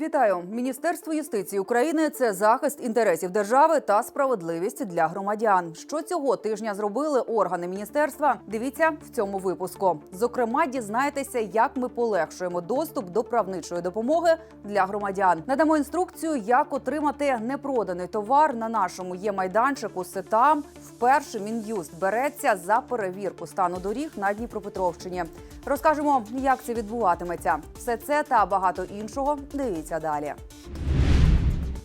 Вітаю! Міністерство юстиції України це захист інтересів держави та справедливість для громадян. Що цього тижня зробили органи міністерства? Дивіться в цьому випуску. Зокрема, дізнаєтеся, як ми полегшуємо доступ до правничої допомоги для громадян. Надамо інструкцію, як отримати непроданий товар на нашому є майданчику СЕТАМ. Вперше мін'юст береться за перевірку стану доріг на Дніпропетровщині. Розкажемо, як це відбуватиметься. Все це та багато іншого. Дивіться далі.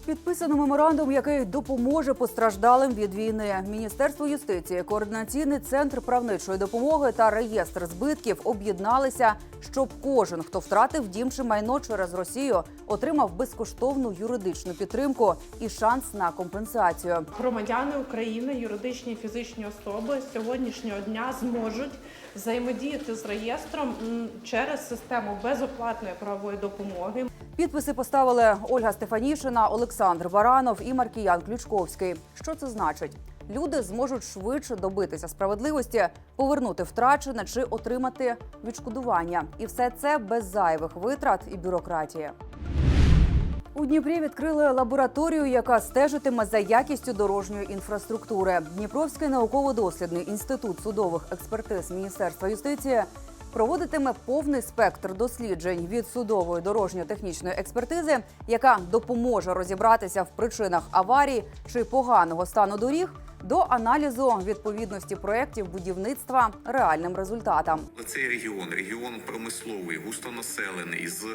Підписано меморандум, який допоможе постраждалим від війни. Міністерство юстиції, координаційний центр правничої допомоги та реєстр збитків об'єдналися, щоб кожен, хто втратив дім чи майно через Росію, отримав безкоштовну юридичну підтримку і шанс на компенсацію. Громадяни України, юридичні і фізичні особи з сьогоднішнього дня зможуть взаємодіяти з реєстром через систему безоплатної правової допомоги. Підписи поставили Ольга Стефанішина, Олександр Баранов і Маркіян Ключковський. Що це значить? Люди зможуть швидше добитися справедливості, повернути втрачене чи отримати відшкодування, і все це без зайвих витрат і бюрократії. У Дніпрі відкрили лабораторію, яка стежитиме за якістю дорожньої інфраструктури. Дніпровський науково-дослідний інститут судових експертиз Міністерства юстиції проводитиме повний спектр досліджень від судової дорожньо-технічної експертизи, яка допоможе розібратися в причинах аварій чи поганого стану доріг, до аналізу відповідності проєктів будівництва реальним результатам. Цей регіон, регіон промисловий, густонаселений з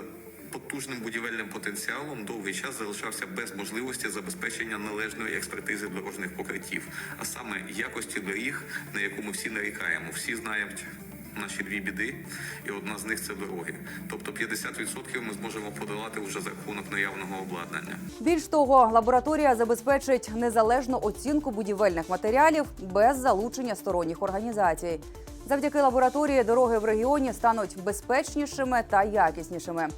потужним будівельним потенціалом, довгий час залишався без можливості забезпечення належної експертизи дорожніх покриттів, а саме якості доріг, на яку ми всі нарікаємо. Всі знають. Наші дві біди, і одна з них це дороги. Тобто 50% ми зможемо подолати вже за рахунок наявного обладнання. Більш того, лабораторія забезпечить незалежну оцінку будівельних матеріалів без залучення сторонніх організацій. Завдяки лабораторії дороги в регіоні стануть безпечнішими та якіснішими.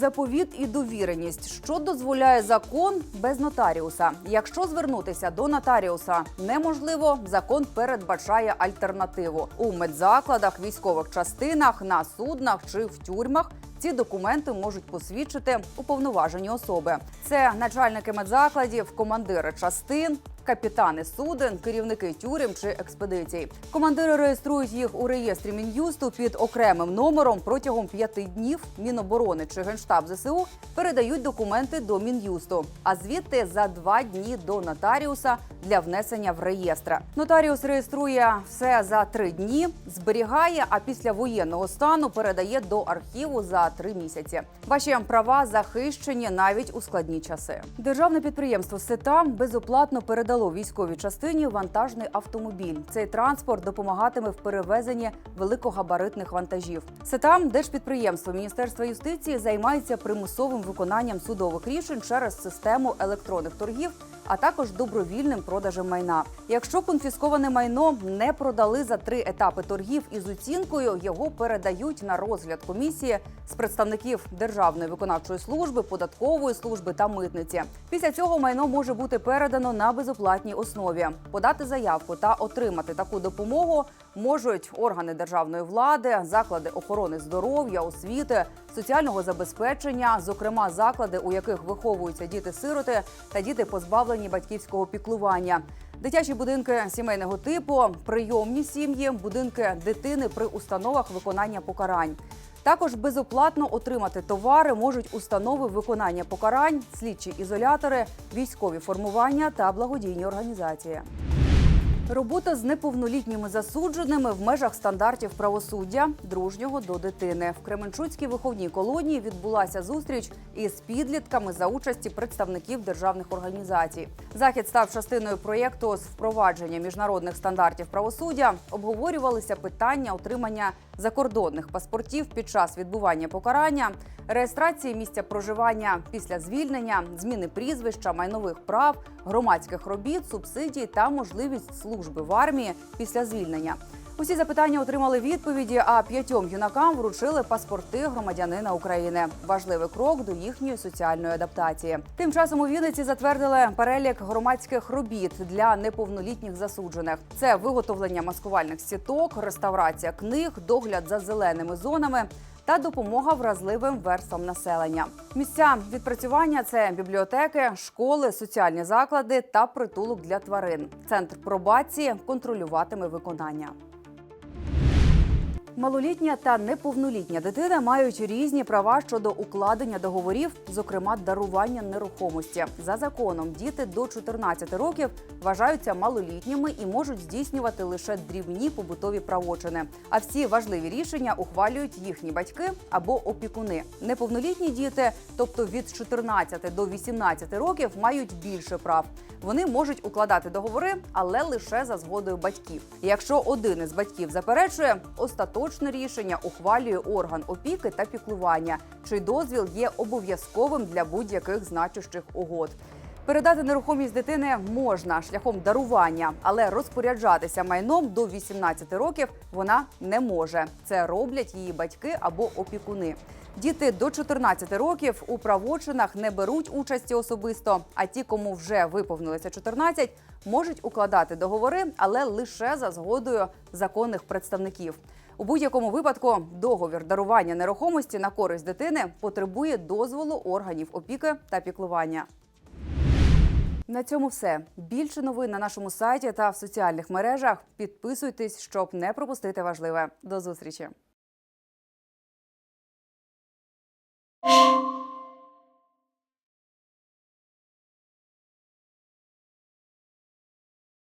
Заповіт і довіреність, що дозволяє закон без нотаріуса. Якщо звернутися до нотаріуса неможливо, закон передбачає альтернативу у медзакладах, військових частинах, на суднах чи в тюрмах. Ці документи можуть посвідчити уповноважені особи. Це начальники медзакладів, командири частин, капітани суден, керівники тюрем чи експедицій. Командири реєструють їх у реєстрі мін'юсту під окремим номером протягом п'яти днів. Міноборони чи генштаб ЗСУ передають документи до мін'юсту, а звідти за два дні до нотаріуса для внесення в реєстр. Нотаріус реєструє все за три дні, зберігає, а після воєнного стану передає до архіву за три місяці. Ваші права захищені навіть у складні часи. Державне підприємство «Сетам» безоплатно передало військовій частині вантажний автомобіль. Цей транспорт допомагатиме в перевезенні великогабаритних вантажів. «Сетам» – держпідприємство Міністерства юстиції займається примусовим виконанням судових рішень через систему електронних торгів а також добровільним продажем майна. Якщо конфісковане майно не продали за три етапи торгів із оцінкою, його передають на розгляд комісії з представників Державної виконавчої служби, податкової служби та митниці. Після цього майно може бути передано на безоплатній основі. Подати заявку та отримати таку допомогу можуть органи державної влади, заклади охорони здоров'я, освіти, соціального забезпечення, зокрема заклади, у яких виховуються діти-сироти та діти позбавлені батьківського піклування. Дитячі будинки сімейного типу, прийомні сім'ї, будинки дитини при установах виконання покарань. Також безоплатно отримати товари можуть установи виконання покарань, слідчі ізолятори, військові формування та благодійні організації. Робота з неповнолітніми засудженими в межах стандартів правосуддя дружнього до дитини в Кременчуцькій виховній колонії відбулася зустріч із підлітками за участі представників державних організацій. Захід став частиною проєкту з впровадження міжнародних стандартів правосуддя. Обговорювалися питання отримання закордонних паспортів під час відбування покарання, реєстрації місця проживання після звільнення, зміни прізвища, майнових прав, громадських робіт, субсидій та можливість служби в армії після звільнення. Усі запитання отримали відповіді, а п'ятьом юнакам вручили паспорти громадянина України. Важливий крок до їхньої соціальної адаптації. Тим часом у Вінниці затвердили перелік громадських робіт для неповнолітніх засуджених. Це виготовлення маскувальних сіток, реставрація книг, догляд за зеленими зонами. Та допомога вразливим верствам населення. Місця відпрацювання це бібліотеки, школи, соціальні заклади та притулок для тварин. Центр пробації контролюватиме виконання. Малолітня та неповнолітня дитина мають різні права щодо укладення договорів, зокрема дарування нерухомості. За законом діти до 14 років вважаються малолітніми і можуть здійснювати лише дрібні побутові правочини. А всі важливі рішення ухвалюють їхні батьки або опікуни. Неповнолітні діти, тобто від 14 до 18 років, мають більше прав. Вони можуть укладати договори, але лише за згодою батьків. Якщо один із батьків заперечує, остаточне рішення ухвалює орган опіки та піклування, чий дозвіл є обов'язковим для будь-яких значущих угод. Передати нерухомість дитини можна шляхом дарування, але розпоряджатися майном до 18 років вона не може. Це роблять її батьки або опікуни. Діти до 14 років у правочинах не беруть участі особисто. А ті, кому вже виповнилося 14, можуть укладати договори, але лише за згодою законних представників. У будь-якому випадку договір дарування нерухомості на користь дитини потребує дозволу органів опіки та піклування. На цьому все. Більше новин на нашому сайті та в соціальних мережах. Підписуйтесь, щоб не пропустити важливе. До зустрічі.